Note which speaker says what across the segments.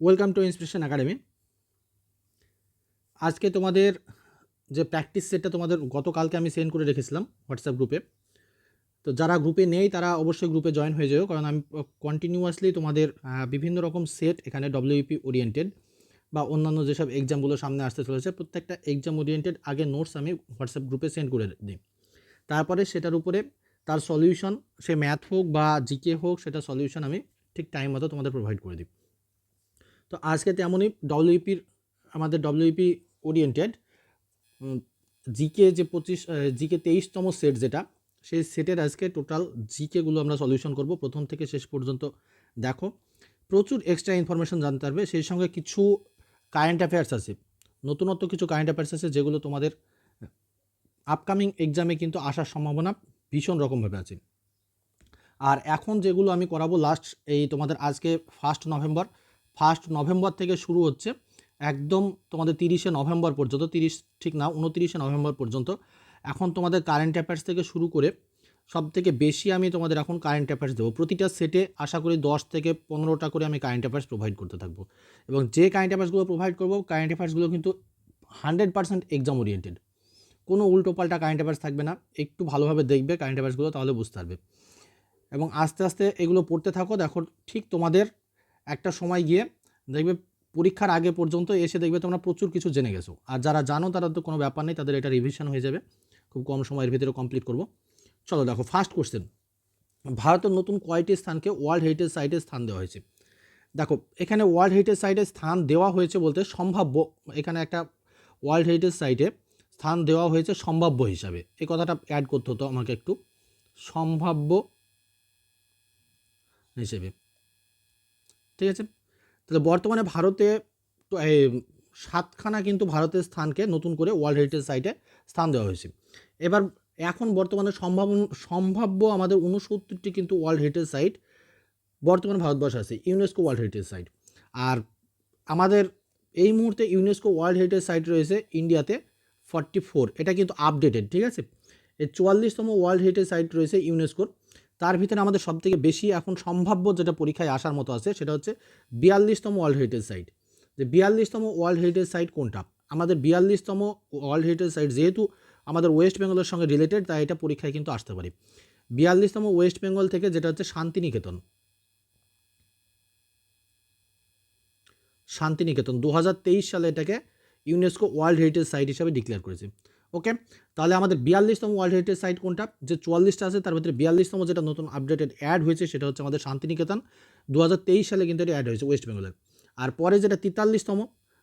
Speaker 1: Welcome to inspiration academy আজকে তোমাদের যে প্র্যাকটিস সেটটা তোমাদের গতকালকে আমি সেন্ড করে রেখেছিলাম হোয়াটসঅ্যাপ গ্রুপে তো যারা গ্রুপে নেই, তারা অবশ্যই গ্রুপে জয়েন হয়ে যাও, কারণ আমি কন্টিনিউয়াসলি তোমাদের বিভিন্ন রকম সেট এখানে ডব্লিউপি ওরিয়েন্টেড বা অন্যান্য যেসব এক্সামগুলো সামনে আসতে চলেছে, প্রত্যেকটা এক্সাম ওরিয়েন্টেড আগে নোটস আমি হোয়াটসঅ্যাপ গ্রুপে সেন্ড করে দিই। তারপরে সেটার উপরে তার সলিউশন সে ম্যাথ হোক বা জিকে হোক, সেটা সলিউশন আমি ঠিক টাইম মতো তোমাদের প্রোভাইড করে দিই। তো আজকে তেমনই ডব্লিউপির আমাদের ডব্লিউপি ওরিয়েন্টেড জিকে যে পঁচিশ জিকে তেইশতম সেট যেটা, সেই সেটের আজকে টোটাল জিকেগুলো আমরা সলিউশন করব। প্রথম থেকে শেষ পর্যন্ত দেখো, প্রচুর এক্সট্রা ইনফরমেশন জানতে পারবে। সেই সঙ্গে কিছু কারেন্ট অ্যাফেয়ার্স আছে। নতুনত্ব কিছু কারেন্ট অ্যাফেয়ার্স আছে যেগুলো তোমাদের আপকামিং এক্সামে কিন্তু আসার সম্ভাবনা ভীষণ রকমভাবে আছে। আর এখন যেগুলো আমি করাবো লাস্ট এই তোমাদের আজকে ফার্স্ট নভেম্বর ফার্স্ট নভেম্বর থেকে শুরু হচ্ছে একদম তোমাদের তিরিশে নভেম্বর পর্যন্ত, তিরিশ ঠিক না, উনতিরিশে নভেম্বর পর্যন্ত। এখন তোমাদের কারেন্ট অ্যাফেয়ার্স থেকে শুরু করে সব থেকে বেশি আমি তোমাদের এখন কারেন্ট অ্যাফেয়ার্স দেবো। প্রতিটা সেটে আশা করি দশ থেকে পনেরোটা করে আমি কারেন্ট অ্যাফেয়ার্স প্রোভাইড করতে থাকব। এবং যে কারেন্ট অ্যাফেয়ার্সগুলো প্রোভাইড করব কারেন্ট অ্যাফেয়ার্সগুলো কিন্তু হান্ড্রেড পার্সেন্ট এক্সাম ওরিয়েন্টেড কোনো উল্টোপাল্টা কারেন্ট অ্যাফেয়ার্স থাকবে না, একটু ভালোভাবে দেখবে কারেন্ট অ্যাফেয়ার্সগুলো তাহলে বুঝতে পারবে। এবং আস্তে আস্তে এগুলো পড়তে থাকো, দেখো ঠিক তোমাদের একটা সময় গিয়ে দেখবে পরীক্ষার আগে পর্যন্ত এসে দেখবে তোমরা প্রচুর কিছু জেনে গেছো। আর যারা জানো তারা তো কোনো ব্যাপার নেই, তাদের এটা রিভিশন হয়ে যাবে। খুব কম সময়ের ভিতরে কমপ্লিট করব। চলো দেখো ফার্স্ট কোশ্চেন ভারতের নতুন কয়টি স্থানকে ওয়ার্ল্ড হেরিটেজ সাইটে স্থান দেওয়া হয়েছে? দেখো, এখানে ওয়ার্ল্ড হেরিটেজ সাইটে স্থান দেওয়া হয়েছে বলতে সম্ভাব্য, এখানে একটা ওয়ার্ল্ড হেরিটেজ সাইটে স্থান দেওয়া হয়েছে সম্ভাব্য হিসাবে। এই কথাটা অ্যাড করতে হতো আমাকে একটু। সম্ভাব্য হিসেবে। ঠিক আছে? তাহলে বর্তমানে ভারতে সাতখানা কিন্তু ভারতের স্থানকে নতুন করে ওয়ার্ল্ড হেরিটেজ সাইটে স্থান দেওয়া হয়েছে। এবার এখন বর্তমানে সম্ভাবন সম্ভাব্য আমাদের উনসত্তরটি কিন্তু ওয়ার্ল্ড হেরিটেজ সাইট বর্তমানে ভারতবর্ষে আছে, ইউনেস্কো ওয়ার্ল্ড হেরিটেজ সাইট। আর আমাদের এই মুহূর্তে ইউনেস্কো ওয়ার্ল্ড হেরিটেজ সাইট রয়েছে ইন্ডিয়াতে ফর্টি ফোর, এটা কিন্তু আপডেটেড, ঠিক আছে? এই চুয়াল্লিশতম ওয়ার্ল্ড হেরিটেজ সাইট রয়েছে ইউনেস্কোর। তার ভিতরে আমাদের সবথেকে বেশি এখন সম্ভাব্য যেটা পরীক্ষায় আসার মতো আছে, সেটা হচ্ছে বিয়াল্লিশতম ওয়ার্ল্ড হেরিটেজ সাইট যে বিয়াল্লিশতম ওয়ার্ল্ড হেরিটেজ সাইট কোনটা? আমাদের বিয়াল্লিশতম ওয়ার্ল্ড হেরিটেজ সাইট যেহেতু আমাদের ওয়েস্ট বেঙ্গলের সঙ্গে রিলেটেড তাই এটা পরীক্ষায় কিন্তু আসতে পারে। বিয়াল্লিশতম ওয়েস্ট বেঙ্গল থেকে যেটা হচ্ছে শান্তিনিকেতন। শান্তিনিকেতন দু হাজার তেইশ সালে এটাকে ইউনেস্কো ওয়ার্ল্ড হেরিটেজ সাইট হিসাবে ডিক্লেয়ার করেছে। ওকে? তাহলে আমাদের বিয়াল্লিশতম ওয়ার্ল্ড হেরিটেজ সাইট কোনটা? যে চুয়াল্লিশটা আছে, তার ভিতরে বিয়াল্লিশতম যেটা নতুন আপডেটেড অ্যাড হয়েছে, সেটা হচ্ছে আমাদের শান্তিনিকেতন। দু হাজার তেইশ সালে কিন্তু এটা অ্যাড হয়েছে ওয়েস্ট বেঙ্গলের আর পরে যেটা তেতাল্লিশতম,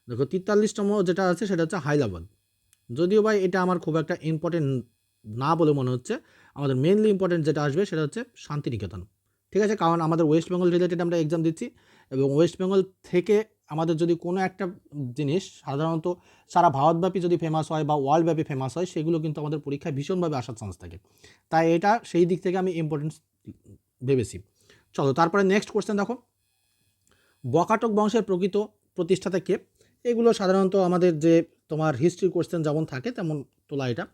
Speaker 1: দেখো তেতাল্লিশতম যেটা আছে, সেটা হচ্ছে হায়দ্রাবাদ। যদিও ভাই এটা আমার খুব একটা ইম্পর্টেন্ট না বলে মনে হচ্ছে, আমাদের মেনলি ইম্পর্টেন্ট যেটা আসবে, সেটা হচ্ছে শান্তিনিকেতন। ঠিক আছে? কারণ আমাদের ওয়েস্ট বেঙ্গল রিলেটেড আমরা এক্সাম দিচ্ছি এবং ওয়েস্ট বেঙ্গল থেকে আমাদের যদি কোনো একটা জিনিস সাধারণত সারা ভারতব্যাপী যদি ফেমাস হয় বা ওয়ার্ল্ডব্যাপী ফেমাস হয়, সেগুলো কিন্তু আমাদের পরীক্ষায় ভীষণভাবে আসার চান্স থাকে। তাই এটা সেই দিক থেকে আমি ইম্পর্টেন্স ভেবেছি। চলো, তারপরে নেক্সট কোশ্চেন দেখো। বকাটক বংশের প্রকৃত প্রতিষ্ঠাতা কে? এগুলো সাধারণত আমাদের যে তোমার হিস্ট্রি কোশ্চেন যেমন থাকে, তেমন তোলা এটা।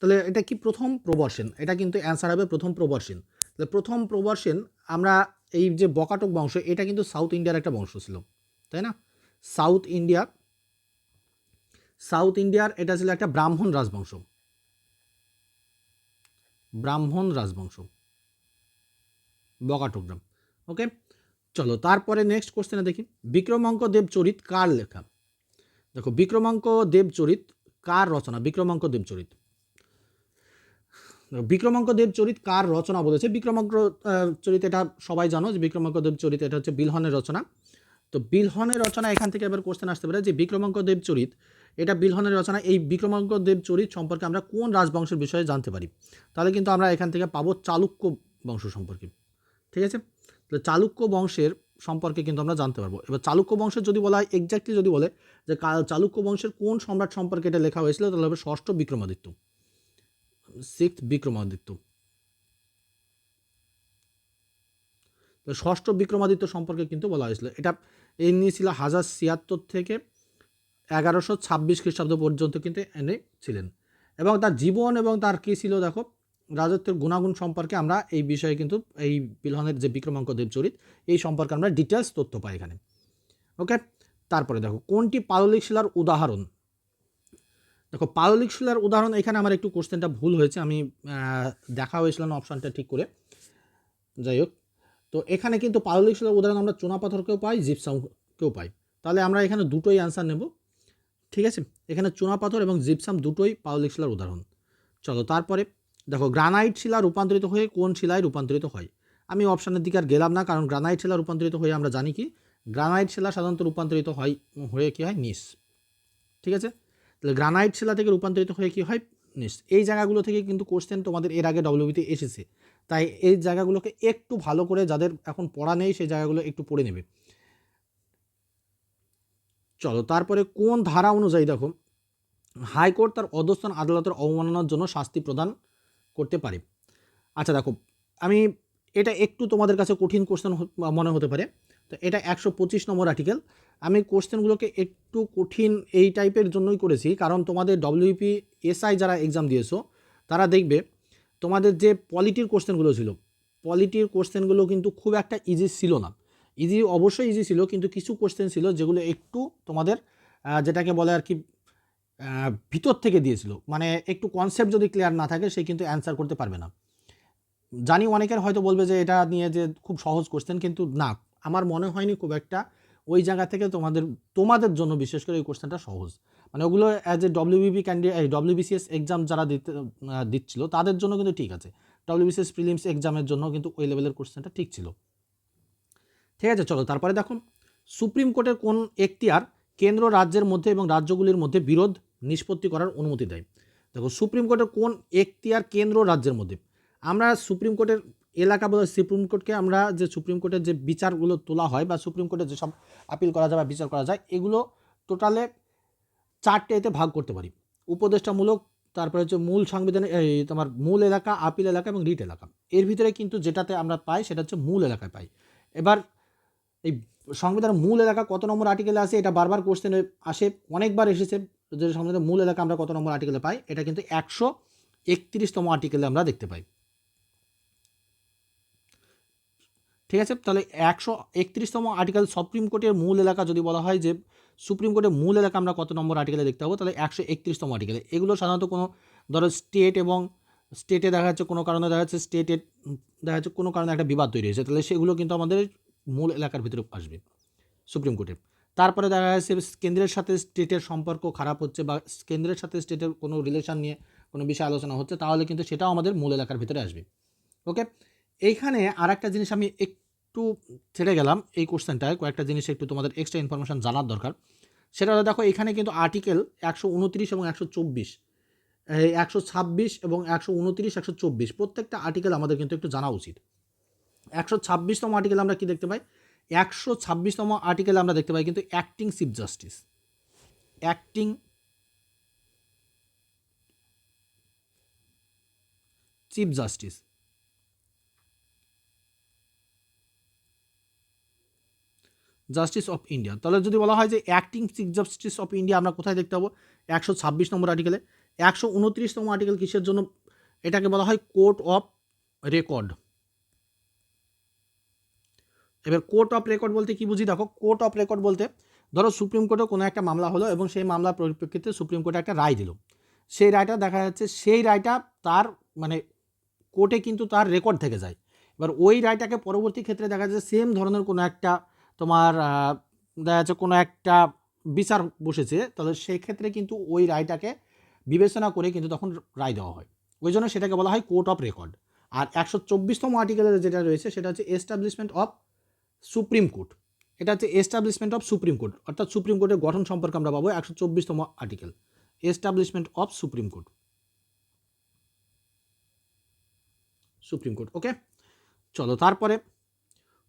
Speaker 1: তাহলে এটা কি প্রথম প্রবর্ষণ? এটা কিন্তু অ্যান্সার হবে প্রথম প্রবর্ষণ। প্রথম প্রবর্ষণ আমরা এই যে বকাটক বংশ এটা কিন্তু সাউথ ইন্ডিয়ার একটা বংশ ছিল তাই না? সাউথ ইন্ডিয়া সাউথ ইন্ডিয়ার এটা ছিল একটা ব্রাহ্মণ রাজবংশ। ব্রাহ্মণ রাজবংশ। বকাটগ্রাম ওকে চলো তারপরে নেক্সট কোশ্চেনে দেখি। বিক্রমাঙ্ক দেব চরিত কার লেখা? দেখো বিক্রমাঙ্ক দেব চরিত কার রচনা? বিক্রমাঙ্ক দেব চরিত দেখো, বিক্রমাঙ্ক দেব চরিত কার রচনা বলেছে? বিক্রমাঙ্ক চরিত এটা সবাই জানো যে বিক্রমাঙ্ক দেব চরিত এটা হচ্ছে বিলহনের রচনা। তো বিলহনের রচনা এখান থেকে এবার কোশ্চেন আসতে পারে যে বিক্রমাঙ্ক দেব চরিত, এটা বিলহনের রচনা, এই বিক্রমাঙ্ক দেব চরিত সম্পর্কে আমরা কোন রাজবংশের বিষয়ে জানতে পারি? তাহলে কিন্তু আমরা এখান থেকে পাবো চালুক্য বংশ সম্পর্কে। ঠিক আছে? তাহলে চালুক্য বংশের সম্পর্কে কিন্তু আমরা জানতে পারব। এবার চালুক্য বংশের যদি বলা হয় এক্স্যাক্টলি যদি বলে যে চালুক্য বংশের কোন সম্রাট সম্পর্কে এটা লেখা হয়েছিল, তাহলে হবে ষষ্ঠ বিক্রমাদিত্য। সিক্স বিক্রমাদিত্য। ষষ্ঠ বিক্রমাদিত্য সম্পর্কে কিন্তু বলা হয়েছিল। এটা এই নিয়ে ছিল হাজার ছিয়াত্তর থেকে এগারোশো ছাব্বিশ খ্রিস্টাব্দ পর্যন্ত কিন্তু এনে ছিলেন। এবং তার জীবন এবং তার কী ছিল দেখো, রাজত্বের গুণাগুণ সম্পর্কে আমরা এই বিষয়ে কিন্তু এই বিলহনের যে বিক্রমাঙ্ক দেব চরিত এই সম্পর্কে আমরা ডিটেলস তথ্য পাই এখানে। ওকে তারপরে দেখো, কোনটি পাললিক শিলার উদাহরণ? দেখো, পাললিক শিলার উদাহরণ এখানে আমার একটু কোশ্চেনটা ভুল হয়েছে, আমি দেখা হয়েছিল না অপশানটা ঠিক করে। যাই হোক, তো এখানে কিন্তু পাললিক শিলার উদাহরণ আমরা চুনাপাথরকেও পাই, জিপসামকেও পাই। তাহলে আমরা এখানে দুটোই অ্যান্সার নেব, ঠিক আছে? এখানে চুনাপাথর এবং জিপসাম দুটোই পাললিক শিলার উদাহরণ। চলো, তারপরে দেখো গ্রানাইট শিলা রূপান্তরিত হয়ে কোন শিলায় রূপান্তরিত হয়? আমি অপশানের দিকে আর গেলাম না, কারণ গ্রানাইট শিলা রূপান্তরিত হয়ে আমরা জানি কি? গ্রানাইট শিলা সাধারণত রূপান্তরিত হয়, হয়ে কী হয়? নিস ঠিক আছে? তাহলে গ্রানাইট শিলা থেকে রূপান্তরিত হয়ে কী হয়? এই জায়গাগুলো থেকে কিন্তু কোশ্চেন তোমাদের এর আগে ডব্লিউবিতে এসেছে। তাই এই জায়গাগুলোকে একটু ভালো করে যাদের এখন পড়া নেই, সেই জায়গাগুলো একটু পড়ে নেবে। চলো, তারপরে কোন ধারা অনুযায়ী দেখো, হাইকোর্ট তার অধস্থান আদালতের অবমাননার জন্য শাস্তি প্রদান করতে পারে। আচ্ছা দেখো, আমি এটা একটু তোমাদের কাছে কঠিন কোশ্চেন মনে হতে পারে। তো এটা একশো পঁচিশ নম্বর আর্টিকেল আমি কোশ্চেনগুলোকে একটু কঠিন এই টাইপের জন্যই করেছি, কারণ তোমাদের ডব্লিউপি এসআই যারা এক্সাম দিয়েছ, তারা দেখবে তোমাদের যে পলিটির কোশ্চেনগুলো ছিল পলিটির কোশ্চেনগুলো কিন্তু খুব একটা ইজি ছিল না। ইজি অবশ্যই ইজি ছিল, কিন্তু কিছু কোশ্চেন ছিল যেগুলো একটু তোমাদের যেটাকে বলে আর কি ভিতর থেকে দিয়েছিল। মানে একটু কনসেপ্ট যদি ক্লিয়ার না থাকে, সে কিন্তু অ্যান্সার করতে পারবে না। জানি অনেকের হয়তো বলবে যে এটা নিয়ে যে খুব সহজ কোশ্চেন, কিন্তু না। আমার মনে হয়নি খুব একটা ওই জায়গা থেকে তোমাদের তোমাদের জন্য বিশেষ করে এই কোশ্চেনটা সহজ। মানে ওগুলো as a WBP candidate WBCS exam যারা দিতে দিচ্ছিল, তাদের জন্য কিন্তু ঠিক আছে। ডব্লিউবিসিএস প্রিলিমস এক্সামের জন্য কিন্তু ওই লেভেলের কোশ্চেনটা ঠিক ছিল। ঠিক আছে, চলো, তারপরে দেখো সুপ্রিম কোর্টের কোন এখতিয়ার কেন্দ্র রাজ্যের মধ্যে এবং রাজ্যগুলির মধ্যে বিরোধ নিষ্পত্তি করার অনুমতি দেয়? দেখো সুপ্রিম কোর্টের কোন এখতিয়ার কেন্দ্র রাজ্যের মধ্যে? আমরা সুপ্রিম কোর্টের এলাকা বলে সুপ্রিম কোর্টকে আমরা যে সুপ্রিম কোর্টের যে বিচারগুলো তোলা হয় বা সুপ্রিম কোর্টে যেসব আপিল করা যায় বা বিচার করা যায়, এগুলো টোটালে চারটে এতে ভাগ করতে পারি। উপদেষ্টামূলক, তারপরে হচ্ছে মূল সংবিধানে, এই তোমার মূল এলাকা, আপিল এলাকা এবং রিট এলাকা। এর ভিতরে কিন্তু যেটাতে আমরা পাই সেটা হচ্ছে মূল এলাকায় পাই। এবার এই সংবিধানের মূল এলাকা কত নম্বর আর্টিকেলে আসে এটা বারবার কোশ্চেনে আসে, অনেকবার এসেছে যে সংবিধানের মূল এলাকা আমরা কত নম্বর আর্টিকেলে পাই, এটা কিন্তু একশো একত্রিশতম আর্টিকেলে আমরা দেখতে পাই। ঠিক আছে? তাহলে একশো একত্রিশতম আর্টিকেল সুপ্রিম কোর্টের মূল এলাকা যদি বলা হয় যে সুপ্রিম কোর্টের মূল এলাকা আমরা কত নম্বর আর্টিকেলে দেখতে পাবো? তাহলে একশো একত্রিশতম আর্টিকেলে এগুলো সাধারণত কোনো, ধরো স্টেট এবং স্টেটে দেখা যাচ্ছে, কোনো কারণে দেখা যাচ্ছে স্টেটে দেখা যাচ্ছে কোনো কারণে একটা বিবাদ তৈরি হয়েছে। তাহলে সেগুলো কিন্তু আমাদের মূল এলাকার ভিতরে আসবে সুপ্রিম কোর্টে তারপরে দেখা যাচ্ছে কেন্দ্রের সাথে স্টেটের সম্পর্ক খারাপ হচ্ছে বা কেন্দ্রের সাথে স্টেটের কোনো রিলেশন নিয়ে কোনো বিষয়ে আলোচনা হচ্ছে, তাহলে কিন্তু সেটাও আমাদের মূল এলাকার ভিতরে আসবে। ওকে এইখানে আর একটা জিনিস আমি একটু ছেড়ে গেলাম, এই কোশ্চেনটায় কয়েকটা জিনিস একটু তোমাদের এক্সট্রা ইনফরমেশান জানার দরকার। সেটা হলো, দেখো, এখানে কিন্তু আর্টিকেল একশো উনত্রিশ এবং একশো চব্বিশ। একশো ছাব্বিশ এবং একশো উনত্রিশ, একশো চব্বিশ, প্রত্যেকটা আর্টিকেল আমাদের কিন্তু একটু জানা উচিত। একশো ছাব্বিশতম আর্টিকেল আমরা কি দেখতে পাই? একশো ছাব্বিশতম আর্টিকেল আমরা দেখতে পাই কিন্তু acting chief justice acting chief justice justice of India. তাহলে যদি বলা হয় যে acting chief justice of India আমরা কোথায় দেখতে পাবো? একশো ছাব্বিশ নম্বর আর্টিকেলে একশো উনত্রিশতম আর্টিকেল কিসের জন্য? এটাকে বলা হয় কোর্ট অফ রেকর্ড এবার কোর্ট অফ রেকর্ড বলতে কি বুঝি? দেখো কোর্ট অফ রেকর্ড বলতে ধরো সুপ্রিম কোর্টে কোনো একটা মামলা হলো এবং সেই মামলার পরিপ্রেক্ষিতে সুপ্রিম কোর্টে একটা রায় দিল। সেই রায়টা দেখা যাচ্ছে, সেই রায়টা তার মানে কোর্টে কিন্তু তার রেকর্ড থেকে যায়। এবার ওই রায়টাকে পরবর্তী ক্ষেত্রে দেখা যাচ্ছে সেম ধরনের কোনো একটা তোমার দেখা যাচ্ছে কোনো একটা বিচার বসেছে, তাহলে সেই ক্ষেত্রে কিন্তু ওই রায়টাকে বিবেচনা করে কিন্তু তখন রায় দেওয়া হয়। ওই জন্য সেটাকে বলা হয় কোর্ট অফ রেকর্ড। আর একশো চব্বিশতম আর্টিকেলের যেটা রয়েছে, সেটা হচ্ছে এস্টাবলিশমেন্ট অফ সুপ্রিম কোর্ট। এটা হচ্ছে এস্টাবলিশমেন্ট অফ সুপ্রিম কোর্ট। অর্থাৎ সুপ্রিম কোর্টের গঠন সম্পর্কে আমরা পাবো একশো চব্বিশতম article. Establishment of Supreme Court. Supreme Court, okay? চলো, তারপরে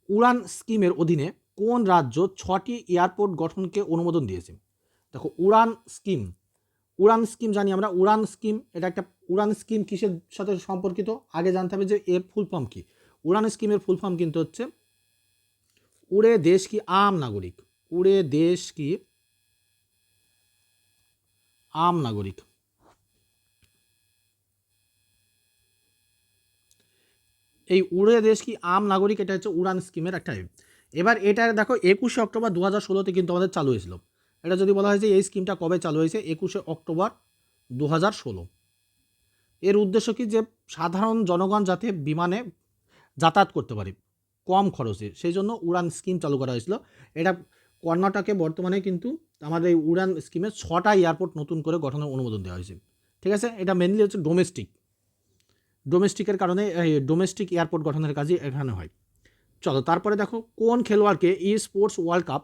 Speaker 1: উড়ান স্কিমের অধীনে কোন রাজ্য ছটি এয়ারপোর্ট গঠনকে অনুমোদন দিয়েছে? দেখো, উড়ান স্কিম। উড়ান স্কিম জানি আমরা। উড়ান স্কিম, এটা একটা উড়ান স্কিম কিসের সাথে সম্পর্কিত? আগে জানতে হবে যে এর ফুল ফর্ম কী। উড়ান স্কিমের ফুল ফর্ম কিন্তু হচ্ছে, উড়ে দেশ কি আম নাগরিক? উড়ে দেশ কি আম নাগরিক? এই উড়ে দেশ কি আম নাগরিক, এটা হচ্ছে উড়ান স্কিমের একটা এবার এটা দেখো একুশে অক্টোবর দু হাজার ষোলোতে কিন্তু আমাদের চালু হয়েছিল। এটা যদি বলা হয় যে এই স্কিমটা কবে চালু হয়েছে? একুশে অক্টোবর দু হাজার ষোলো। এর উদ্দেশ্য কি? যে সাধারণ জনগণ যাতে বিমানে যাতায়াত করতে পারে কম খরচে, সেই জন্য উড়ান স্কিম চালু করা হয়েছিল। এটা কর্ণাটকে বর্তমানে কিন্তু আমাদের এই উড়ান স্কিমে ছটা এয়ারপোর্ট নতুন করে গঠনের অনুমোদন দেওয়া হয়েছে। ঠিক আছে? এটা মেনলি হচ্ছে ডোমেস্টিক ডোমেস্টিকের কারণে ডোমেস্টিক এয়ারপোর্ট গঠনের কাজই এখানে হয়। চলো, তারপরে দেখো কোন খেলোয়াড়কে ই স্পোর্টস ওয়ার্ল্ড কাপ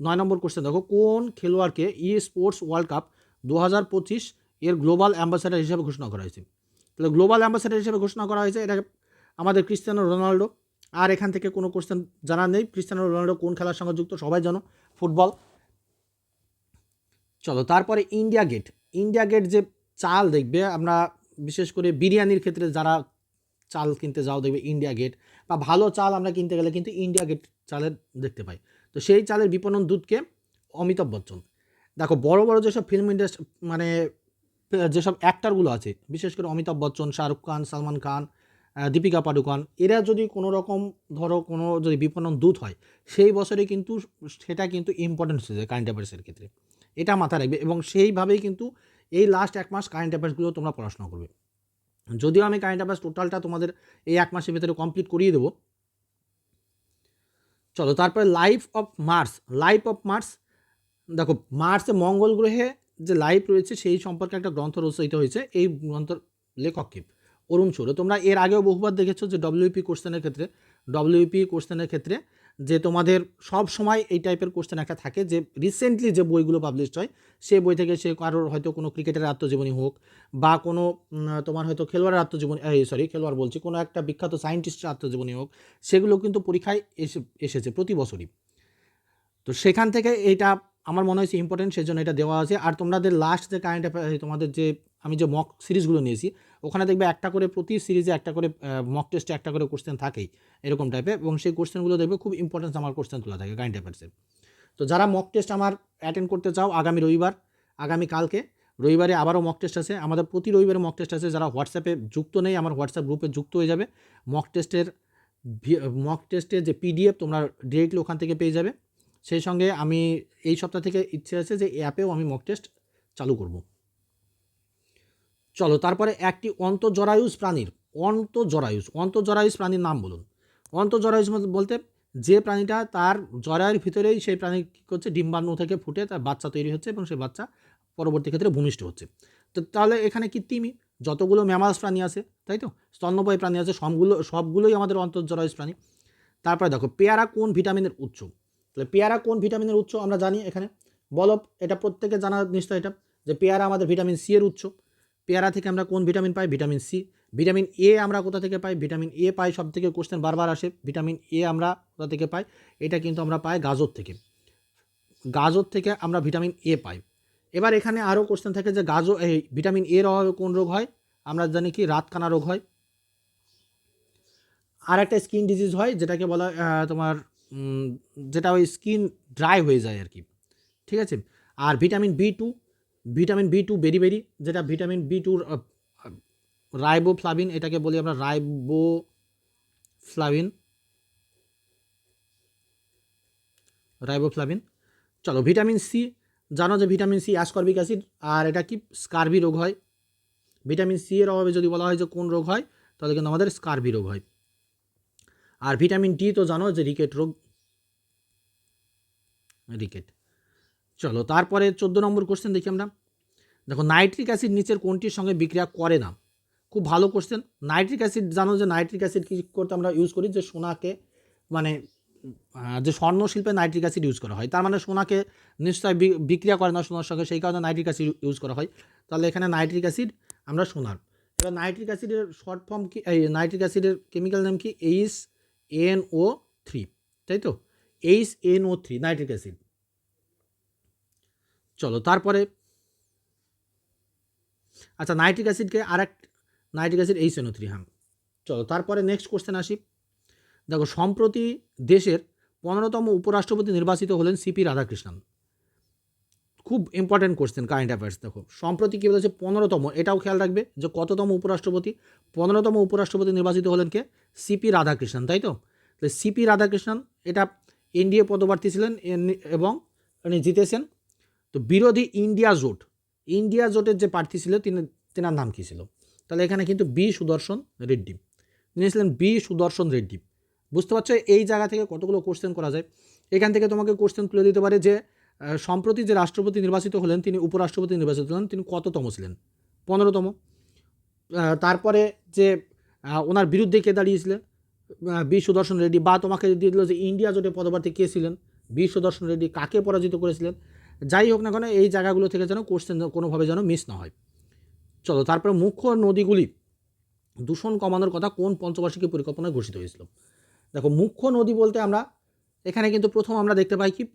Speaker 1: নয় নম্বর কোশ্চেন দেখো কোন খেলোয়াড়কে ই স্পোর্টস ওয়ার্ল্ড কাপ দু হাজার পঁচিশ এর গ্লোবাল অ্যাম্বাসাডার হিসেবে ঘোষণা করা হয়েছে? তাহলে গ্লোবাল অ্যাম্বাসাডার হিসেবে ঘোষণা করা হয়েছে, এটা আমাদের ক্রিস্টিয়ানো রোনাল্ডো আর এখান থেকে কোনো কোশ্চেন জানা নেই ক্রিস্টিয়ানো রোনাল্ডো কোন খেলার সঙ্গে যুক্ত, সবাই জানো ফুটবল চলো, তারপরে ইন্ডিয়া গেট ইন্ডিয়া গেট যে চাল দেখবে, আমরা বিশেষ করে বিরিয়ানির ক্ষেত্রে যারা চাল কিনতে যাও, দেখবে ইন্ডিয়া গেট বা ভালো চাল আমরা কিনতে গেলে কিন্তু ইন্ডিয়া গেট চালের দেখতে পাই। তো সেই চালের বিপণন দুধকে অমিতাভ বচ্চন। দেখো, বড় বড় যেসব ফিল্ম ইন্ডাস্ট্রি মানে যেসব অ্যাক্টারগুলো আছে, বিশেষ করে অমিতাভ বচ্চন, শাহরুখ খান, সালমান খান দীপিকা পাডুকোন, এরা যদি কোনো রকম, ধরো কোনো যদি বিপণন দূত হয়, সেই বছরে কিন্তু সেটা কিন্তু ইম্পর্টেন্স হয়ে যায় কারেন্ট অ্যাফেয়ার্সের ক্ষেত্রে। এটা মাথায় রাখবে এবং সেইভাবেই কিন্তু এই লাস্ট এক মাস কারেন্ট অ্যাফেয়ার্সগুলো তোমরা পড়াশোনা করবে। যদিও আমি কারেন্ট অ্যাফেয়ার্স টোটালটা তোমাদের এই এক মাসের ভিতরে কমপ্লিট করিয়ে দেবো। চলো, তারপরে life of Mars life of Mars দেখো মার্সে মঙ্গল গ্রহে যে লাইফ রয়েছে সেই সম্পর্কে একটা গ্রন্থ রচিত হয়েছে, এই গ্রন্থের লেখককে অরুণ সৌর তোমরা এর আগেও বহুবার দেখেছ যে ডব্লিউপি কোশ্চেনের ক্ষেত্রে ডব্লিউপি কোশ্চেনের ক্ষেত্রে যে তোমাদের সব সময় এই টাইপের কোশ্চেন একটা থাকে যে রিসেন্টলি যে বইগুলো পাবলিশড হয় সেই বই থেকে সে কারোর হয়তো কোনো ক্রিকেটের আত্মজীবনী হোক বা কোনো তোমার হয়তো খেলোয়াড়ের আত্মজীবনী, এই সরি খেলোয়াড় বলছি, কোনো একটা বিখ্যাত সায়েন্টিস্টের আত্মজীবনী হোক, সেগুলো কিন্তু পরীক্ষায় এসে, এসেছে প্রতি বছরই। তো সেখান থেকে এটা, আমার মনে হয়েছে ইম্পর্টেন্ট সেই জন্য এটা দেওয়া আছে। আর তোমাদের লাস্ট যে কারেন্ট অ্যাফেয়ার তোমাদের যে আমি যে মক সিরিজগুলো নিয়েছি, ওখানে দেখবে একটা করে প্রতি সিরিজে একটা করে মক টেস্টে একটা করে কোশ্চেন থাকেই, এরকম টাইপের এবং সেই কোশ্চেনগুলো দেখবে খুব ইম্পর্টেন্স আমার কোশ্চেন তোলা থাকে কারেন্ট অ্যাফেয়ার্সের তো যারা মক টেস্ট আমার অ্যাটেন্ড করতে চাও আগামী রবিবার, আগামী কালকে, রবিবারে আবারও মক টেস্ট আছে, আমাদের প্রতি রবিবারে মক টেস্ট আছে, যারা হোয়াটসঅ্যাপে যুক্ত নেই, আমার হোয়াটসঅ্যাপ গ্রুপে যুক্ত হয়ে যাবে মক টেস্টের মক টেস্টের যে পিডিএফ তোমরা ডিরেক্টলি ওখান থেকে পেয়ে যাবে, সেই সঙ্গে আমি এই সপ্তাহ থেকে ইচ্ছে আছে যে অ্যাপেও আমি মক টেস্ট চালু করব। চলো, তারপরে একটি অন্তজরায়ুষ প্রাণীর অন্তজরায়ুষ অন্তজরায়ুষ প্রাণীর নাম বলুন। অন্তজরায়ুষ বলতে যে প্রাণীটা তার জরায়ুর ভিতরেই সেই প্রাণী কী করছে, ডিম্বাণু থেকে ফুটে তার বাচ্চা তৈরি হচ্ছে এবং সেই বাচ্চা পরবর্তী ক্ষেত্রে ভূমিষ্ঠ হচ্ছে। তো তাহলে এখানে কি তিমি? যতগুলো ম্যামাস প্রাণী আছে, তাই তো? স্তন্যপায়ী প্রাণী আছে, সবগুলো সবগুলোই আমাদের অন্তর্জরায়ুষ প্রাণী। তারপরে দেখো, পেয়ারা কোন ভিটামিনের উৎস? তাহলে পেয়ারা কোন ভিটামিনের উৎস আমরা জানি এখানে? বলো, এটা প্রত্যেকে জানা নিশ্চয় এটা, যে পেয়ারা আমাদের ভিটামিন সি এর উৎস। পেয়ারা থেকে আমরা কোন vitamin pi? Vitamin C. Vitamin A আমরা কোথা থেকে পাই? ভিটামিন এ পাই সব থেকে কোশ্চেন বারবার আসে। ভিটামিন এ আমরা কোথা থেকে পাই? এটা কিন্তু আমরা পাই গাজর থেকে। গাজর থেকে আমরা ভিটামিন এ পাই। এবার এখানে আরও কোশ্চেন থাকে যে গাজর, এই ভিটামিন এর অভাবে কোন রোগ হয়? আমরা জানি কি রাতকানা রোগ হয়। আর একটা স্কিন ডিজিজ হয়, যেটাকে বলা তোমার যেটা ওই স্কিন ড্রাই হয়ে যায় আর কি। ঠিক আছে? আর vitamin B two vitamin B two beriberi, যেটা ভিটামিন বি টুর রাইবোফ্লাভিন, এটাকে বলি আমরা রাইবো ফ্লাভিন রাইবোফ্লাভিন। চলো, ভিটামিন সি জানো যে ভিটামিন সি অ্যাসকর্বিক অ্যাসিড আর এটা কি? স্কারভি রোগ হয়। ভিটামিন সি এর অভাবে যদি বলা হয় যে কোন রোগ হয়, তাহলে কিন্তু আমাদের স্কারভি রোগ হয়। আর ভিটামিন ডি তো জানো যে রিকেট রোগ। রিকেট। চলো, তারপরে চোদ্দ নম্বর কোশ্চেন দেখি আমরা। দেখো নাইট্রিক অ্যাসিড নিচের কোনটির সঙ্গে বিক্রিয়া করে না? খুব ভালো কোশ্চেন নাইট্রিক অ্যাসিড জানো যে নাইট্রিক অ্যাসিড কী করতে আমরা ইউজ করি? যে সোনাকে মানে যে স্বর্ণ শিল্পে নাইট্রিক অ্যাসিড ইউজ করা হয়। তার মানে সোনাকে নিশ্চয় বিক্রিয়া করে না সোনার সঙ্গে, সেই কারণে নাইট্রিক অ্যাসিড ইউজ করা হয়। তাহলে এখানে নাইট্রিক অ্যাসিড আমরা সোনার। এবার নাইট্রিক অ্যাসিডের শর্ট ফর্ম কি, এই নাইট্রিক অ্যাসিডের কেমিক্যাল নাম কি? এইচ এন ও থ্রি তাই তো? H N O three nitric acid চলো, তারপরে আচ্ছা নাইট্রিক অ্যাসিডকে আর এক nitric acid H N O three হ্যাঁ চলো, তারপরে নেক্সট কোশ্চেন আসি। দেখো, সম্প্রতি দেশের পনেরোতম উপরাষ্ট্রপতি নির্বাচিত হলেন সিপি রাধাকৃষ্ণন। খুব ইম্পর্ট্যান্ট কোশ্চেন কারেন্ট অ্যাফেয়ার্স দেখো। সম্প্রতি কী বলেছে? পনেরোতম, এটাও খেয়াল রাখবে যে কততম উপরাষ্ট্রপতি, পনেরোতম উপরাষ্ট্রপতি নির্বাচিত হলেন কে? সিপি রাধাকৃষ্ণন, তাই তো? সিপি রাধাকৃষ্ণন, এটা এনডিএ পদপ্রার্থী ছিলেন এবং উনি জিতেছেন। তো বিরোধী ইন্ডিয়া জোট, ইন্ডিয়া জোটের যে প্রার্থী ছিল তিনি, তেনার নাম কী ছিল? তাহলে এখানে কিন্তু বি সুদর্শন রেড্ডি। তিনি ছিলেন বি সুদর্শন রেড্ডি। বুঝতে পারছ? এই জায়গা থেকে কতগুলো কোশ্চেন করা যায়। এখান থেকে তোমাকে কোশ্চেন তুলে দিতে পারে যে সম্প্রতি যে রাষ্ট্রপতি নির্বাচিত হলেন, তিনি উপরাষ্ট্রপতি নির্বাচিত হলেন, তিনি কততম ছিলেন? পনেরোতম। তারপরে যে ওনার বিরুদ্ধে কে দাঁড়িয়েছিলেন? বি সুদর্শন রেড্ডি। বা তোমাকে দিয়ে দিল যে ইন্ডিয়া জোটে পদপ্রার্থী কে ছিলেন? বি সুদর্শন রেড্ডি কাকে পরাজিত করেছিলেন? যাই হোক না কেন, এই জায়গাগুলো থেকে যেন কোশ্চেন কোনোভাবে যেন মিস না হয়। চলো, তারপরে মুখ্য নদীগুলি। দূষণ কমানোর কথা কোন পঞ্চবার্ষিকী পরিকল্পনায় ঘোষিত হয়েছিল? দেখো, মুখ্য নদী বলতে আমরা, এখানে কিন্তু প্রথম আমরা দেখতে পাই কি,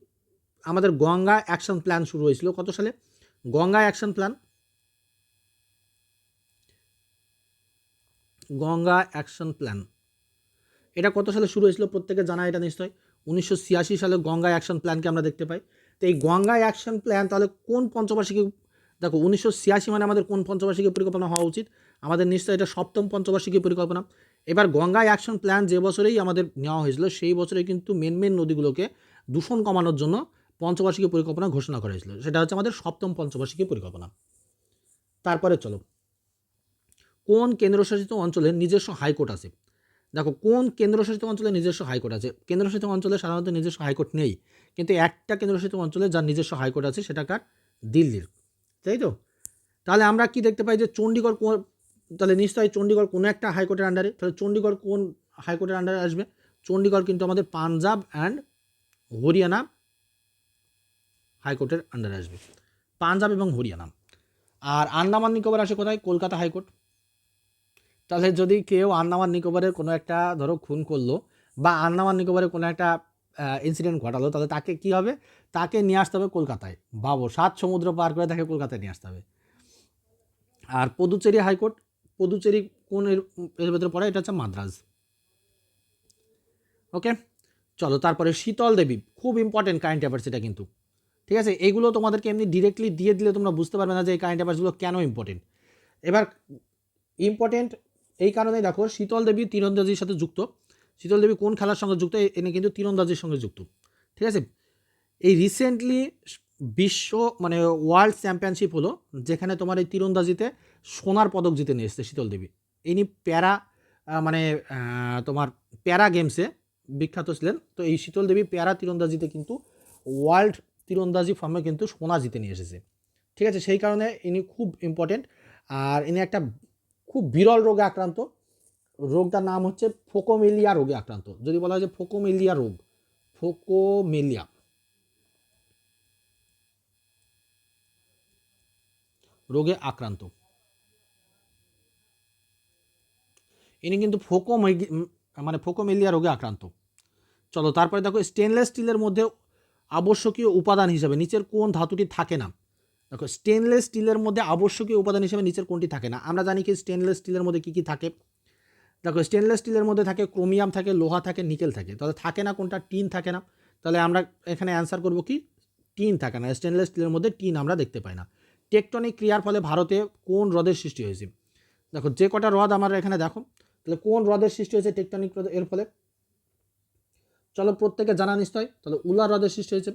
Speaker 1: আমাদের গঙ্গা অ্যাকশন প্ল্যান শুরু হয়েছিল। কত সালে? Ganga action plan Ganga action plan এটা কত সালে শুরু হয়েছিল? প্রত্যেকে জানা এটা নিশ্চয়। উনিশশো ছিয়াশি সালে গঙ্গা অ্যাকশন প্ল্যানকে আমরা দেখতে পাই। তো এই গঙ্গা অ্যাকশন প্ল্যান তাহলে কোন পঞ্চবার্ষিকী, দেখো উনিশশো ছিয়াশি মানে আমাদের কোন পঞ্চবার্ষিকী পরিকল্পনা হওয়া উচিত? আমাদের নিশ্চয়ই এটা সপ্তম পঞ্চবার্ষিকী পরিকল্পনা। এবার গঙ্গা অ্যাকশন প্ল্যান যে বছরেই আমাদের নেওয়া হয়েছিল, সেই বছরে কিন্তু মেন মেন নদীগুলোকে দূষণ কমানোর জন্য পঞ্চবার্ষিকী পরিকল্পনা ঘোষণা করা হয়েছিল। সেটা হচ্ছে আমাদের সপ্তম পঞ্চবার্ষিকী পরিকল্পনা। তারপরে চলো। কোন কেন্দ্রশাসিত অঞ্চলের নিজস্ব হাইকোর্ট আছে? দেখো, কোন কেন্দ্রশাসিত অঞ্চলে নিজস্ব হাইকোর্ট আছে? কেন্দ্রশাসিত অঞ্চলে সাধারণত নিজস্ব হাইকোর্ট নেই। কিন্তু একটা কেন্দ্রশাসিত অঞ্চলে যার নিজস্ব হাইকোর্ট আছে, সেটা কার? দিল্লির। তাই তো? তাহলে আমরা কি দেখতে পাই যে চণ্ডীগড় কোন তাহলে নিশ্চয়ই চণ্ডীগড় কোনো একটা হাইকোর্টের আন্ডারে তাহলে চণ্ডীগড় কোন হাইকোর্টের আন্ডারে আসবে? চণ্ডীগড় কিন্তু আমাদের পাঞ্জাব অ্যান্ড হরিয়ানা হাইকোর্টের আন্ডারে আসবে। পাঞ্জাব এবং হরিয়ানা। আর আন্দামান নিকোবর আসে কোথায়? Kolkata high court. তাহলে যদি কেউ আন্দামান নিকোবরের কোনো একটা, ধরো, খুন করল বা আন্দামান নিকোবরের কোনো একটা ইনসিডেন্ট ঘটালো, তাহলে তাকে কি হবে? তাকে নিয়ে আসতে হবে কলকাতায়। ভাবো সাত সমুদ্র পার করে তাকে কলকাতায় নিয়ে আসতে হবে। আর পদুচেরি হাইকোর্ট পদুচেরি কোন এর ভেতরে পড়ে? এটা হচ্ছে মাদ্রাজ। ওকে? চলো, তারপরে শীতল দেবী, খুব ইম্পর্টেন্ট কারেন্ট অ্যাফেয়ার্স এটা কিন্তু। ঠিক আছে? এগুলো তোমাদেরকে এমনি ডিরেক্টলি দিয়ে দিলে তোমরা বুঝতে পারবে না যে এই কারেন্ট অ্যাফেয়ার্সগুলো কেন ইম্পর্টেন্ট এবার ইম্পর্টেন্ট এই কারণেই দেখো, শীতল দেবী তীরন্দাজির সাথে যুক্ত। শীতল দেবী কোন খেলার সঙ্গে যুক্ত? এনে কিন্তু তীরন্দাজির সঙ্গে যুক্ত। ঠিক আছে? এই রিসেন্টলি বিশ্ব মানে ওয়ার্ল্ড চ্যাম্পিয়নশিপ হলো, যেখানে তোমার এই তীরন্দাজিতে সোনার পদক জিতে নিয়ে এসছে শীতল দেবী। ইনি প্যারা মানে তোমার প্যারা গেমসে বিখ্যাত ছিলেন। তো এই শীতল দেবী প্যারা তীরন্দাজিতে কিন্তু ওয়ার্ল্ড তীরন্দাজি ফর্মে কিন্তু সোনা জিতে নিয়ে এসেছে। ঠিক আছে? সেই কারণে ইনি খুব ইম্পর্টেন্ট আর ইনি একটা খুব বিরল রোগে আক্রান্ত। রোগটার নাম হচ্ছে ফোকোমেলিয়া রোগে আক্রান্ত। যদি বলা হয় যে ফোকোমেলিয়া রোগ, ফোকোমেলিয়া। রোগে আক্রান্ত। ইনি কিন্তু ফোকো মানে ফোকোমেলিয়া রোগে আক্রান্ত। চলো, তারপরে দেখো, স্টেনলেস স্টিলের মধ্যে আবশ্যকীয় উপাদান হিসাবে, নিচের কোন ধাতুটি থাকে না। দেখো স্টেনলেস স্টিলের মধ্যে আবশ্যকীয় উপাদান হিসেবে নিচের কোনটি থাকে না? আমরা জানি কি স্টেনলেস স্টিলের মধ্যে কী কী থাকে? দেখো স্টেনলেস স্টিলের মধ্যে থাকে ক্রোমিয়াম থাকে, লোহা থাকে নিকেল থাকে। তাহলে থাকে না কোনটা? টিন থাকে না। তাহলে আমরা এখানে অ্যান্সার করব কি? টিন থাকে না। স্টেনলেস স্টিলের মধ্যে টিন আমরা দেখতে পাই না। টেকটনিক ক্রিয়ার ফলে ভারতে কোন হ্রদের সৃষ্টি হয়েছে? দেখো, যে কটা হ্রদ আমার এখানে দেখো, তাহলে কোন হ্রদের সৃষ্টি হয়েছে টেকটনিক এর ফলে? চলো প্রত্যেকে জানা নিশ্চয়। তাহলে উলার হ্রদের সৃষ্টি হয়েছে।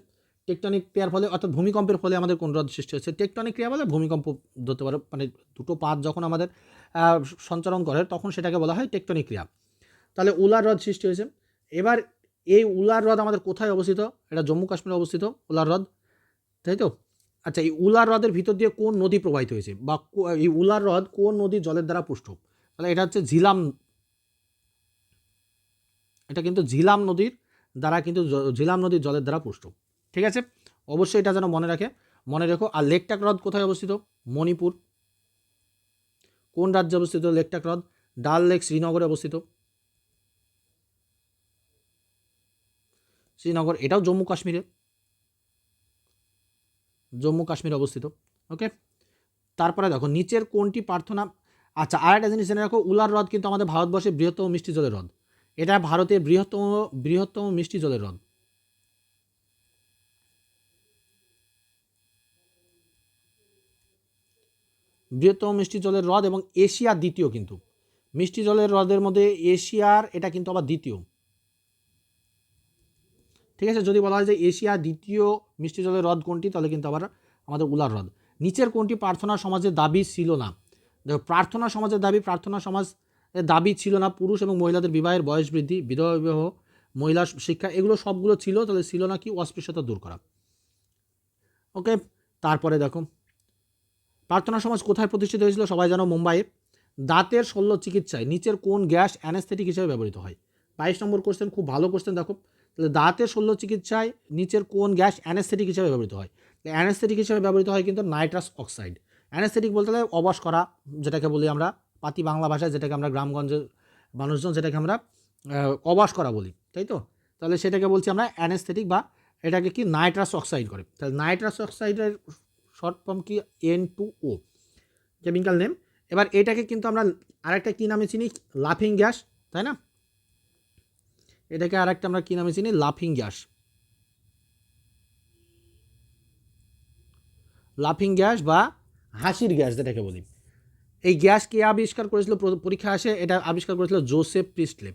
Speaker 1: টেকটনিক ক্রিয়ার ফলে অর্থাৎ ভূমিকম্পের ফলে আমাদের কোন হ্রদ সৃষ্টি হয়েছে? টেকটনিক ক্রিয়া বলে ভূমিকম্প ধরতে পারে মানে দুটো পাত যখন আমাদের সঞ্চালন করে, তখন সেটাকে বলা হয় টেকটনিক ক্রিয়া তাহলে উলার হ্রদ সৃষ্টি হয়েছে। এবার এই উলার হ্রদ আমাদের কোথায় অবস্থিত? এটা জম্মু কাশ্মীরে অবস্থিত, উলার হ্রদ। তাই তো? আচ্ছা এই উলার হ্রদের ভিতর দিয়ে কোন নদী প্রবাহিত হয়েছে? বা এই উলার হ্রদ কোন নদীর জলের দ্বারা পুষ্ট? তাহলে এটা হচ্ছে ঝিলাম, এটা কিন্তু ঝিলাম নদীর দ্বারা কিন্তু ঝিলাম নদীর জলের দ্বারা পুষ্ট। ঠিক আছে? অবশ্যই এটা যেন মনে রাখে। মনে রেখো, আর লেকটাক হ্রদ কোথায় অবস্থিত? মণিপুর। কোন রাজ্যে অবস্থিত লেকটাক হ্রদ ডাল লেক শ্রীনগরে অবস্থিত। শ্রীনগর, এটাও জম্মু কাশ্মীরে। জম্মু কাশ্মীরে অবস্থিত। ওকে? তারপরে দেখো, নিচের কোনটি প্রার্থনা? আচ্ছা আর একটা জিনিস জেনে রাখো, উলার হ্রদ কিন্তু আমাদের ভারতবর্ষের বৃহত্তম মিষ্টি জলের হ্রদ। এটা ভারতের বৃহত্তম বৃহত্তম মিষ্টি জলের হ্রদ। বৃহত্তম মিষ্টি জলের হ্রদ এবং এশিয়ার দ্বিতীয় কিন্তু। মিষ্টি জলের হ্রদের মধ্যে এশিয়ার এটা কিন্তু আবার দ্বিতীয়। ঠিক আছে, যদি বলা হয় যে এশিয়া দ্বিতীয় মিষ্টি জলের হ্রদ কোনটি, তাহলে কিন্তু আবার আমাদের উলার হ্রদ। নিচের কোনটি প্রার্থনা সমাজের দাবি ছিল না? দেখো, প্রার্থনা সমাজের দাবি, প্রার্থনা সমাজ দাবি ছিল না। পুরুষ এবং মহিলাদের বিবাহের বয়স বৃদ্ধি, বিধবা বিবাহ, মহিলা শিক্ষা, এগুলো সবগুলো ছিল, তাহলে ছিল না কি? অস্পৃশ্যতা দূর করা। ওকে, তারপরে দেখো প্রার্থনা সমাজ কোথায় প্রতিষ্ঠিত হয়েছিল সবাই জানো মুম্বাইয়ে। দাঁতের শল্য চিকিৎসায় নিচের কোন গ্যাস অ্যানেস্থেটিক হিসেবে ব্যবহৃত হয়? বাইশ নম্বর কোশ্চেন খুব ভালো কোশ্চেন দেখো। তাহলে দাঁতের শল্য চিকিৎসায় নিচের কোন গ্যাস অ্যানেস্থেটিক হিসেবে ব্যবহৃত হয়? অ্যানেস্থেটিক হিসেবে ব্যবহৃত হয় কিন্তু নাইট্রাস অক্সাইড। অ্যানেস্থেটিক বলতে গেলে অবশ করা, যেটাকে বলি আমরা পাতি বাংলা ভাষায়, যেটাকে আমরা গ্রামগঞ্জের মানুষজন যেটাকে আমরা অবাস করা বলি, তাই তো? তাহলে সেটাকে বলছি আমরা অ্যানেস্থেটিক বা এটাকে কি নাইট্রাস অক্সাইড করে। তাহলে নাইট্রাস অক্সাইডের শর্ট ফর্ম কি? N two O chemical name. এবার এটাকে কিন্তু আমরা আরেকটা কী নামে চিনি? লাফিং গ্যাস, তাই না? এটাকে আরেকটা আমরা কী নামে চিনি? লাফিং গ্যাস। লাফিং গ্যাস বা হাসির গ্যাস যেটাকে বলি। এই গ্যাস কে আবিষ্কার করেছিল? পরীক্ষা আসে, এটা আবিষ্কার করেছিল জোসেফ প্রিস্টলে।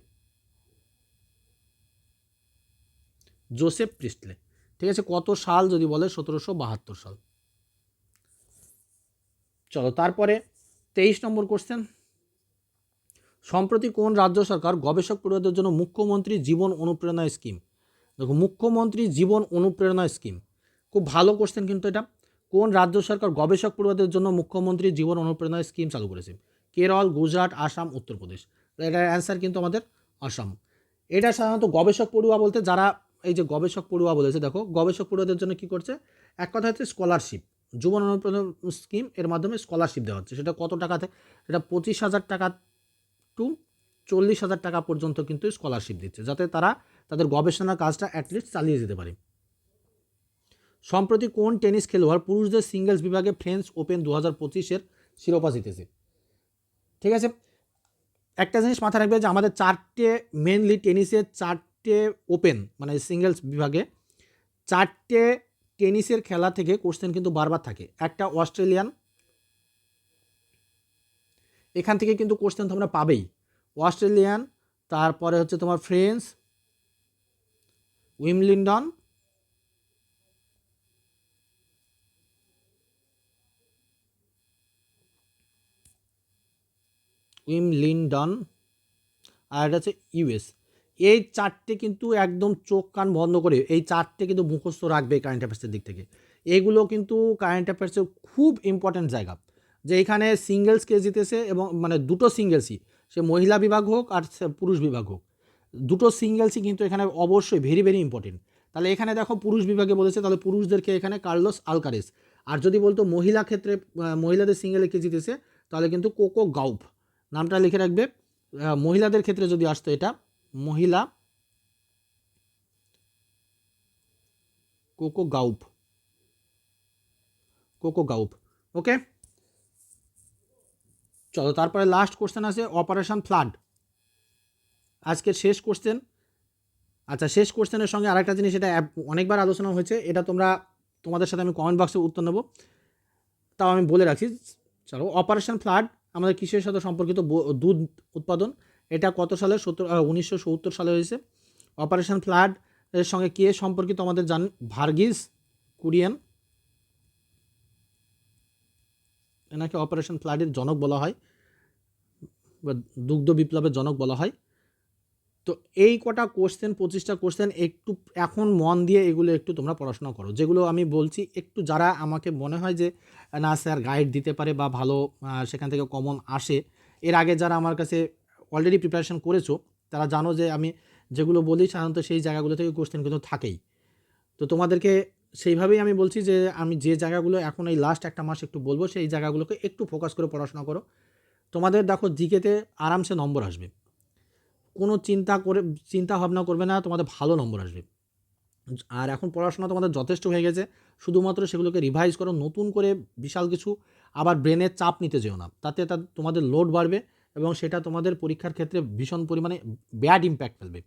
Speaker 1: জোসেফ প্রিস্টলে। ঠিক আছে, কত সাল যদি বলে? সতেরোশো বাহাত্তর সাল। চলো, তারপরে তেইশ নম্বর কোশ্চেন সম্প্রতি কোন রাজ্য সরকার গবেষক পড়ুয়াদের জন্য মুখ্যমন্ত্রী জীবন অনুপ্রেরণা স্কিম দেখো, মুখ্যমন্ত্রী জীবন অনুপ্রেরণা স্কিম খুব ভালো কোশ্চেন কিন্তু এটা। কোন রাজ্য সরকার গবেষক পড়ুয়াদের জন্য মুখ্যমন্ত্রী জীবন অনুপ্রেরণা স্কিম চালু করেছে? কেরল, গুজরাট, আসাম উত্তরপ্রদেশ এটার অ্যান্সার কিন্তু আমাদের আসাম এটা সাধারণত গবেষক পড়ুয়া বলতে, যারা এই যে গবেষক পড়ুয়া বলেছে, দেখো, গবেষক পড়ুয়াদের জন্য কি করছে? এক কথা হচ্ছে স্কলারশিপ অনুপ্রেরণা স্কিম এর মাধ্যমে স্কলারশিপ দেওয়া হচ্ছে। সেটা কত টাকাতে? সেটা পঁচিশ হাজার টাকা টু চল্লিশ হাজার টাকা পর্যন্ত কিন্তু স্কলারশিপ দিচ্ছে, যাতে তারা তাদের গবেষণার কাজটা অ্যাটলিস্ট চালিয়ে যেতে পারে। সম্প্রতি কোন টেনিস খেলোয়াড় পুরুষদের সিঙ্গেলস বিভাগে ফ্রেঞ্চ ওপেন দু হাজার পঁচিশের শিরোপা জিতেছে? ঠিক আছে? একটা জিনিস মাথায় রাখবে যে আমাদের চারটে মেনলি টেনিসের চারটে ওপেন মানে সিঙ্গেলস বিভাগে, চারটে টেনিসের খেলা থেকে কোশ্চেন কিন্তু বারবার থাকে। একটা অস্ট্রেলিয়ান, এখান থেকে কিন্তু কোশ্চেন তোমরা পাবেই। অস্ট্রেলিয়ান, তারপরে হচ্ছে তোমার ফ্রেঞ্চ উইমলিন্ডন উইমলিন্ডন আর এটা হচ্ছে ইউএস এই চারটে কিন্তু একদম চোখ কান বন্ধ করে এই চারটে কিন্তু মুখস্থ রাখবে কারেন্ট অ্যাফেয়ার্সের দিক থেকে। এগুলো কিন্তু কারেন্ট অ্যাফেয়ার্সের খুব ইম্পর্ট্যান্ট জায়গা। যে এখানে সিঙ্গেলসকে জিতেছে এবং মানে দুটো সিঙ্গেলসই সে মহিলা বিভাগ হোক আর পুরুষ বিভাগ হোক। দুটো সিঙ্গেলসই কিন্তু এখানে অবশ্যই ভেরি ভেরি ইম্পর্টেন্ট তাহলে এখানে দেখো পুরুষ বিভাগে বলেছে, তাহলে পুরুষদেরকে এখানে কার্লোস আলকারেস। আর যদি বলতো মহিলা ক্ষেত্রে মহিলাদের সিঙ্গেলে কে জিতেছে, তাহলে কিন্তু কোকো গাউপ নামটা লিখে রাখবে। মহিলাদের ক্ষেত্রে যদি আসতো এটা মহিলা কোকো গাউপ কোকো গাউপ ওকে? চলো, তারপরে লাস্ট কোশ্চেন আছে অপারেশন ফ্লাড আজকের শেষ কোশ্চেন আচ্ছা শেষ কোশ্চেনের সঙ্গে আরেকটা জিনিস, এটা অনেকবার আলোচনা হয়েছে, এটা তোমরা তোমাদের সাথে আমি কমেন্ট বক্সে উত্তর নেব। তাও আমি বলে রাখছি। চলো অপারেশন ফ্লাড আমাদের কৃষির সাথে সম্পর্কিত দুধ উৎপাদন? এটা কত সালে? সত্তর উনিশশো সত্তর সালে হয়েছে। অপারেশন ফ্লাড এর সঙ্গে কে সম্পর্কিত আমাদের জান ভার্গিস কুরিয়ান। এনাকে অপারেশন ফ্লাডের জনক বলা হয়, বা দুগ্ধ বিপ্লবের জনক বলা হয়। তো এই কটা কোশ্চেন পঁচিশটা কোশ্চেন একটু এখন মন দিয়ে এগুলো একটু তোমরা পড়াশোনা করো। যেগুলো আমি বলছি, একটু যারা আমাকে মনে হয় যে, না স্যার গাইড দিতে পারে বা ভালো সেখান থেকে কমন আসে। এর আগে যারা আমার কাছে অলরেডি প্রিপারেশন করেছ, তারা জানো যে আমি যেগুলো বলি সাধারণত সেই জায়গাগুলো থেকে কোশ্চেন কিন্তু থাকেই। তো তোমাদেরকে সেইভাবেই আমি বলছি যে আমি যে জায়গাগুলো এখন এই লাস্ট একটা মাস একটু বলব, সেই জায়গাগুলোকে একটু ফোকাস করে পড়াশোনা করো। তোমাদের দেখো জিকেতে আরামসে নম্বর আসবে। কোনো চিন্তা করে, চিন্তা ভাবনা করবে না, তোমাদের ভালো নম্বর আসবে। আর এখন পড়াশোনা তোমাদের যথেষ্ট হয়ে গেছে, শুধুমাত্র সেগুলোকে রিভাইজ করো, নতুন করে বিশাল কিছু আবার ব্রেনের চাপ নিতে যেও না। তাতে তা তোমাদের লোড বাড়বে এবং সেটা তোমাদের পরীক্ষার ক্ষেত্রে ভীষণ পরিমাণে ব্যাড ইম্প্যাক্ট ফেলবে।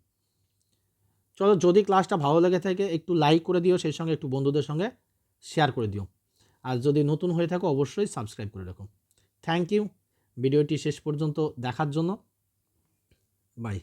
Speaker 1: চলো যদি ক্লাসটা ভালো লেগে থাকে, একটু লাইক করে দিও, সেই সঙ্গে একটু বন্ধুদের সঙ্গে শেয়ার করে দিও। আর যদি নতুন হয়ে থাকো, অবশ্যই সাবস্ক্রাইব করে রাখো। থ্যাংক ইউ ভিডিওটি শেষ পর্যন্ত দেখার জন্য। বাই